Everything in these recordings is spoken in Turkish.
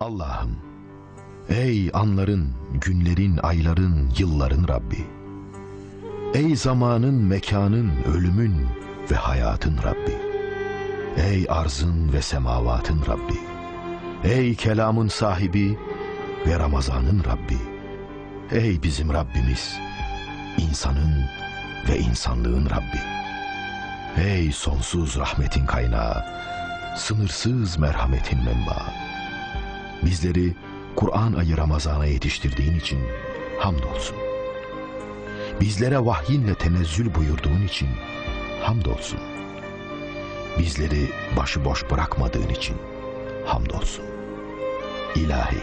Allah'ım, ey anların, günlerin, ayların, yılların Rabbi. Ey zamanın, mekanın, ölümün ve hayatın Rabbi. Ey arzın ve semavatın Rabbi. Ey kelamın sahibi ve Ramazan'ın Rabbi. Ey bizim Rabbimiz, insanın ve insanlığın Rabbi. Ey sonsuz rahmetin kaynağı, sınırsız merhametin menbaı. Bizleri Kur'an ayı Ramazan'a yetiştirdiğin için hamdolsun. Bizlere vahyinle tenezzül buyurduğun için hamdolsun. Bizleri başıboş bırakmadığın için hamdolsun. İlahi,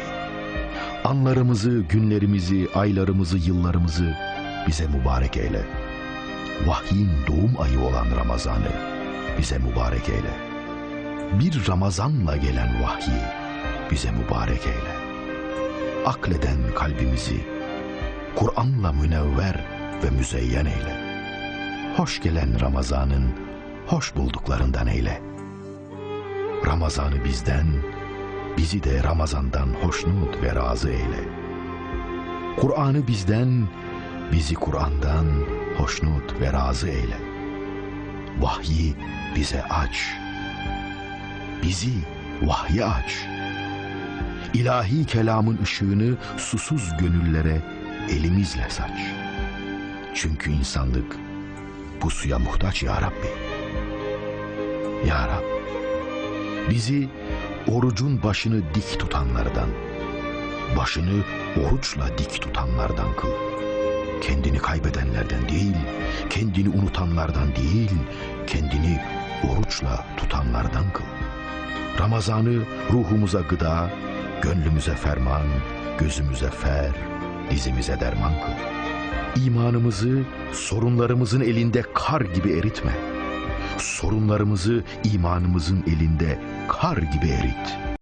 anlarımızı, günlerimizi, aylarımızı, yıllarımızı bize mübarek eyle. Vahyin doğum ayı olan Ramazan'ı bize mübarek eyle. Bir Ramazan'la gelen vahyi bize mübarek eyle. Akleden kalbimizi Kur'an'la münevver ve müzeyyen eyle. Hoş gelen Ramazan'ın hoş bulduklarından eyle. Ramazan'ı bizden, bizi de Ramazan'dan hoşnut ve razı eyle. Kur'an'ı bizden, bizi Kur'an'dan hoşnut ve razı eyle. Vahyi bize aç. Bizi vahye aç. İlahi kelamın ışığını susuz gönüllere elimizle saç. Çünkü insanlık bu suya muhtaç ya Rabbi. Ya Rab, bizi orucun başını dik tutanlardan, başını oruçla dik tutanlardan kıl. Kendini kaybedenlerden değil, kendini unutanlardan değil, kendini oruçla tutanlardan kıl. Ramazanı ruhumuza gıda, gönlümüze ferman, gözümüze fer, dizimize derman kıl. İmanımızı sorunlarımızın elinde kar gibi eritme. Sorunlarımızı imanımızın elinde kar gibi erit.